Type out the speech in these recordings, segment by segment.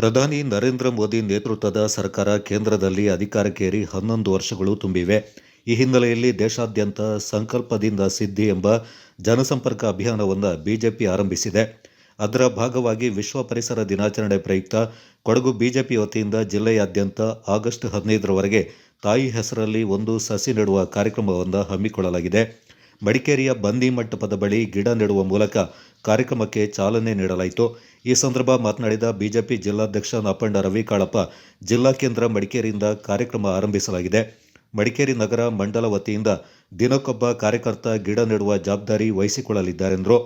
ಪ್ರಧಾನಿ ನರೇಂದ್ರ ಮೋದಿ ನೇತೃತ್ವದ ಸರ್ಕಾರ ಕೇಂದ್ರದಲ್ಲಿ ಅಧಿಕಾರಕ್ಕೇರಿ ಹನ್ನೊಂದು ವರ್ಷಗಳು ತುಂಬಿವೆ. ಈ ಹಿನ್ನೆಲೆಯಲ್ಲಿ ದೇಶಾದ್ಯಂತ ಸಂಕಲ್ಪದಿಂದ ಸಿದ್ಧಿ ಎಂಬ ಜನಸಂಪರ್ಕ ಅಭಿಯಾನವನ್ನು ಬಿಜೆಪಿ ಆರಂಭಿಸಿದೆ. ಅದರ ಭಾಗವಾಗಿ ವಿಶ್ವ ಪರಿಸರ ದಿನಾಚರಣೆ ಪ್ರಯುಕ್ತ ಕೊಡಗು ಬಿಜೆಪಿ ವತಿಯಿಂದ ಜಿಲ್ಲೆಯಾದ್ಯಂತ ಆಗಸ್ಟ್ ಹದಿನೈದರವರೆಗೆ ತಾಯಿ ಹೆಸರಲ್ಲಿ ಒಂದು ಸಸಿ ನೆಡುವ ಕಾರ್ಯಕ್ರಮವನ್ನು ಹಮ್ಮಿಕೊಳ್ಳಲಾಗಿದೆ. ಮಡಿಕೇರಿಯ ಬಂದಿ ಮಂಟಪದ ಬಳಿ ಗಿಡ ನೆಡುವ ಮೂಲಕ ಕಾರ್ಯಕ್ರಮಕ್ಕೆ ಚಾಲನೆ ನೀಡಲಾಯಿತು. ಈ ಸಂದರ್ಭ ಮಾತನಾಡಿದ ಬಿಜೆಪಿ ಜಿಲ್ಲಾಧ್ಯಕ್ಷ ನಾಪಂಡ ರವಿ ಕಾಳಪ್ಪ, ಜಿಲ್ಲಾ ಕೇಂದ್ರ ಮಡಿಕೇರಿಯಿಂದ ಕಾರ್ಯಕ್ರಮ ಆರಂಭಿಸಲಾಗಿದೆ. ಮಡಿಕೇರಿ ನಗರ ಮಂಡಲ ವತಿಯಿಂದ ದಿನಕ್ಕೊಬ್ಬ ಕಾರ್ಯಕರ್ತ ಗಿಡ ನೆಡುವ ಜವಾಬ್ದಾರಿ ವಹಿಸಿಕೊಳ್ಳಲಿದ್ದಾರೆಂದರು.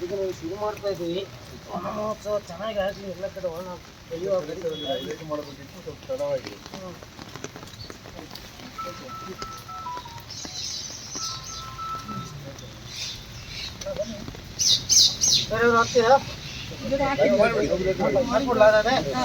ಅದಕ್ಕೆ ತುಂಬ ಗುಂಡಿ ಬೇಡ. ಅದಕ್ಕೆ ನಾವು ಶುರು ಮಾಡ್ತಾ ಇದ್ದೀವಿ ವನ ಮಹೋತ್ಸವ ಚೆನ್ನಾಗಿ ಆಗಲಿ ಎಲ್ಲ ಕಡೆ ವನ ಬೆಳೆಯುವ ಬೇರೆಯವ್ರು ಹಾಕ್ತೀರಾ ಮಾಡ್ಕೊಡ್ಲಾ ಅದಾದ್ರೆ? ಅಲ್ಲ, ಬೇರೆಯವ್ರು ಹಾಕಿದ್ರೆ ಇನ್ನೇನು ಒಂದು ಮಾಡ್ಬೇಕು ಚೂರು ಮಣ್ಣು ಹಾಕಿದ್ರೆ ಹಾಕಿ ಯಾರಾದ್ರು ಒಂದೊಂದು ಫೋಟೋಕ್ಕೂ ಆಗುತ್ತೆ ಹಾ.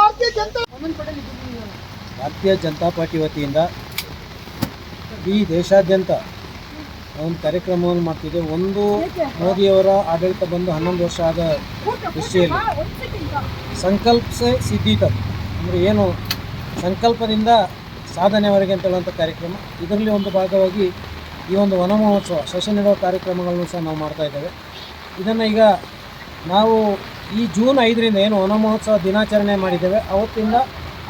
ಭಾರತೀಯ ಜನತಾ ಪಾರ್ಟಿ ವತಿಯಿಂದ ಈ ದೇಶಾದ್ಯಂತ ಒಂದು ಕಾರ್ಯಕ್ರಮವನ್ನು ಮಾಡ್ತಿದ್ದೆ ಒಂದು ಮೋದಿಯವರ ಆಡಳಿತ ಬಂದು ಹನ್ನೊಂದು ವರ್ಷ ಆದ ದೃಷ್ಟಿಯಲ್ಲಿ ಸಂಕಲ್ಪ ಸಿದ್ಧಿ ಅಂದರೆ ಏನು? ಸಂಕಲ್ಪದಿಂದ ಸಾಧನೆವರೆಗೆ ಅಂತ ಹೇಳುವಂಥ ಕಾರ್ಯಕ್ರಮ. ಇದರಲ್ಲಿ ಒಂದು ಭಾಗವಾಗಿ ಈ ಒಂದು ವನ ಮಹೋತ್ಸವ ಸಸಿ ನೆಡುವ ಕಾರ್ಯಕ್ರಮಗಳನ್ನು ಸಹ ನಾವು ಮಾಡ್ತಾ ಇದ್ದೇವೆ. ಇದನ್ನು ಈಗ ನಾವು ಈ ಜೂನ್ ಐದರಿಂದ ಏನು ವನ ಮಹೋತ್ಸವ ದಿನಾಚರಣೆ ಮಾಡಿದ್ದೇವೆ. ಅವತ್ತಿಂದ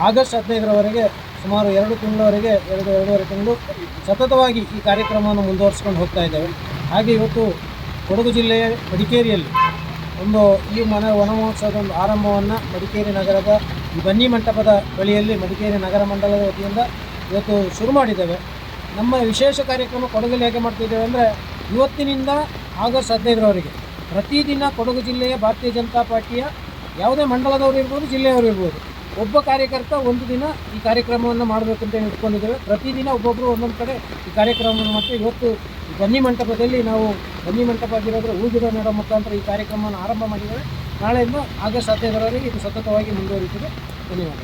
ಆಗಸ್ಟ್ ಹದಿನೈದರವರೆಗೆ ಸುಮಾರು ಎರಡು ತಿಂಗಳವರೆಗೆ, ಎರಡು, ಎರಡೂವರೆ ತಿಂಗಳು ಸತತವಾಗಿ ಈ ಕಾರ್ಯಕ್ರಮವನ್ನು ಮುಂದುವರಿಸ್ಕೊಂಡು ಹೋಗ್ತಾ ಇದ್ದೇವೆ. ಹಾಗೆ ಇವತ್ತು ಕೊಡಗು ಜಿಲ್ಲೆಯ ಮಡಿಕೇರಿಯಲ್ಲಿ ಒಂದು ಈ ಮನ ವನ ಮಹೋತ್ಸವದ ಒಂದು ಆರಂಭವನ್ನು ಮಡಿಕೇರಿ ನಗರದ ಬನ್ನಿ ಮಂಟಪದ ಬಳಿಯಲ್ಲಿ ಮಡಿಕೇರಿ ನಗರ ಮಂಡಲದ ವತಿಯಿಂದ ಇವತ್ತು ಶುರು ಮಾಡಿದ್ದೇವೆ. ನಮ್ಮ ವಿಶೇಷ ಕಾರ್ಯಕ್ರಮ ಕೊಡಗಲ್ಲಿ ಹೇಗೆ ಮಾಡ್ತಿದ್ದೇವೆ ಅಂದರೆ ಇವತ್ತಿನಿಂದ ಆಗಸ್ಟ್ ಹದಿನೈದರವರೆಗೆ ಪ್ರತಿದಿನ ಕೊಡಗು ಜಿಲ್ಲೆಯ ಭಾರತೀಯ ಜನತಾ ಪಾರ್ಟಿಯ ಯಾವುದೇ ಮಂಡಲದವರು ಇರ್ಬೋದು, ಜಿಲ್ಲೆಯವರು ಇರ್ಬೋದು. ಒಬ್ಬ ಕಾರ್ಯಕರ್ತ ಒಂದು ದಿನ ಈ ಕಾರ್ಯಕ್ರಮವನ್ನು ಅಂತ ಇಟ್ಕೊಂಡಿದ್ದೇವೆ ಪ್ರತಿದಿನ ಒಬ್ಬೊಬ್ಬರು ಒಂದೊಂದು ಕಡೆ ಈ ಕಾರ್ಯಕ್ರಮವನ್ನು ಮತ್ತೆ ಇವತ್ತು ಬನ್ನಿ ಮಂಟಪದಲ್ಲಿ ನಾವು ಬನ್ನಿ ಮಂಟಪ ಆಗಿರೋದ್ರೆ ಹೂ ಗಿಡ ಮುಖಾಂತರ ಈ ಕಾರ್ಯಕ್ರಮವನ್ನು ಆರಂಭ ಮಾಡಿದ್ದೇವೆ. ನಾಳೆಯಿಂದ ಆಗಸ್ಟ್ ಹದಿನೈದರವರೆಗೆ ಇದು ಸತತವಾಗಿ ಮುಂದುವರಿಯುತ್ತದೆ ಧನ್ಯವಾದ.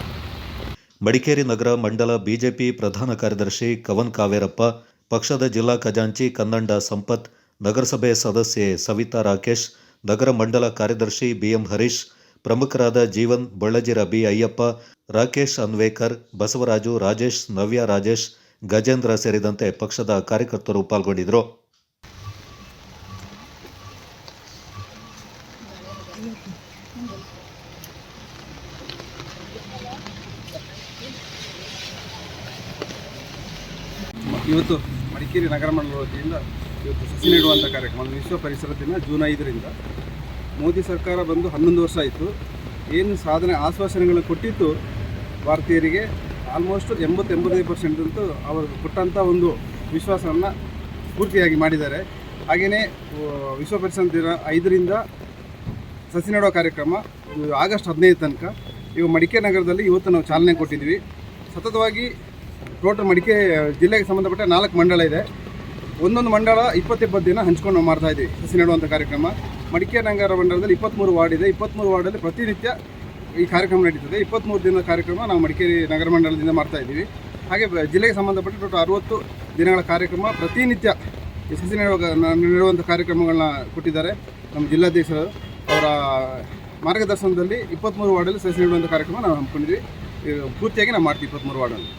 ಮಡಿಕೇರಿ ನಗರ ಮಂಡಲ ಬಿಜೆಪಿ ಪ್ರಧಾನ ಕಾರ್ಯದರ್ಶಿ ಕವನ್ ಕಾವೇರಪ್ಪ, ಪಕ್ಷದ ಜಿಲ್ಲಾ ಖಜಾಂಚಿ ಕನ್ನಂಡ ಸಂಪತ್ ನಗರಸಭೆ ಸದಸ್ಯೆ ಸವಿತಾ ರಾಕೇಶ್, ನಗರ ಮಂಡಲ ಕಾರ್ಯದರ್ಶಿ ಬಿಎಂ ಹರೀಶ್, ಪ್ರಮುಖರಾದ ಜೀವನ್ ಬಳ್ಳಜಿರ ಬಿ ಅಯ್ಯಪ್ಪ, ರಾಕೇಶ್ ಅನ್ವೇಕರ್, ಬಸವರಾಜು ರಾಜೇಶ್, ನವ್ಯ ರಾಜೇಶ್, ಗಜೇಂದ್ರ ಸೇರಿದಂತೆ ಪಕ್ಷದ ಕಾರ್ಯಕರ್ತರು ಪಾಲ್ಗೊಂಡಿದ್ದರು. ಇವತ್ತು ಮಡಿಕೇರಿ ನಗರ ಮಂಡಲ ವತಿಯಿಂದ ಸಸಿ ನೆಡುವಂಥ ಕಾರ್ಯಕ್ರಮ ವಿಶ್ವ ಪರಿಸರ ದಿನ ಜೂನ್ ಐದರಿಂದ. ಮೋದಿ ಸರ್ಕಾರ ಬಂದು ಹನ್ನೊಂದು ವರ್ಷ ಆಯಿತು. ಏನು ಸಾಧನೆ ಆಶ್ವಾಸನೆಗಳನ್ನು ಕೊಟ್ಟಿತ್ತು ಭಾರತೀಯರಿಗೆ ಆಲ್ಮೋಸ್ಟ್ ಎಂಬತ್ತೆಂಬತ್ತೈದು ಪರ್ಸೆಂಟ್ ಅಂತೂ ಅವರು ಕೊಟ್ಟಂಥ ಒಂದು ವಿಶ್ವಾಸವನ್ನು ಪೂರ್ತಿಯಾಗಿ ಮಾಡಿದ್ದಾರೆ. ಹಾಗೆಯೇ ವಿಶ್ವ ಪರಿಸರ ದಿನ ಐದರಿಂದ ಸಸಿ ನೆಡುವ ಕಾರ್ಯಕ್ರಮ ಆಗಸ್ಟ್ ಹದಿನೈದು ತನಕ. ಇವು ಮಡಿಕೆ ನಗರದಲ್ಲಿ ಇವತ್ತು ನಾವು ಚಾಲನೆ ಕೊಟ್ಟಿದ್ವಿ ಸತತವಾಗಿ ಟೋಟಲ್ ಮಡಿಕೆ, ಜಿಲ್ಲೆಗೆ ಸಂಬಂಧಪಟ್ಟ ನಾಲ್ಕು ಮಂಡಳ ಇದೆ. ಒಂದೊಂದು ಮಂಡಳ ಇಪ್ಪತ್ತಿಪ್ಪತ್ತು ದಿನ ಹಂಚ್ಕೊಂಡು ನಾವು ಮಾಡ್ತಾ ಇದ್ದೀವಿ. ಸಸಿ ನೆಡುವಂಥ ಕಾರ್ಯಕ್ರಮ. ಮಡಿಕೆ ನಗರ ಮಂಡಲದಲ್ಲಿ ಇಪ್ಪತ್ತ್ಮೂರು ವಾರ್ಡ್ ಇದೆ. ಇಪ್ಪತ್ತ್ಮೂರು ವಾರ್ಡಲ್ಲಿ ಪ್ರತಿನಿತ್ಯ ಈ ಕಾರ್ಯಕ್ರಮ ನಡೀತದೆ. ಇಪ್ಪತ್ತ್ಮೂರು ದಿನದ ಕಾರ್ಯಕ್ರಮ ನಾವು ಮಡಿಕೇರಿ ನಗರ ಮಂಡಲದಿಂದ ಮಾಡ್ತಾ ಇದ್ದೀವಿ. ಹಾಗೆ ಜಿಲ್ಲೆಗೆ ಸಂಬಂಧಪಟ್ಟ ಟೋಟಲ್ ಅರುವತ್ತು ದಿನಗಳ ಕಾರ್ಯಕ್ರಮ ಪ್ರತಿನಿತ್ಯ ಈ ಸಸಿ ನೆಡುವ ನೆಡುವಂಥ ಕಾರ್ಯಕ್ರಮಗಳನ್ನ ಕೊಟ್ಟಿದ್ದಾರೆ ನಮ್ಮ ಜಿಲ್ಲಾಧ್ಯಕ್ಷರು. ಅವರ ಮಾರ್ಗದರ್ಶನದಲ್ಲಿ ಇಪ್ಪತ್ತ್ಮೂರು ವಾರ್ಡಲ್ಲಿ ಸಸಿ ನೆಡುವಂಥ ಕಾರ್ಯಕ್ರಮ ನಾವು ಹಮ್ಮಿಕೊಂಡಿದ್ವಿ ಪೂರ್ತಿಯಾಗಿ ನಾವು ಮಾಡ್ತೀವಿ ಇಪ್ಪತ್ತ್ಮೂರು ವಾರ್ಡಲ್ಲಿ.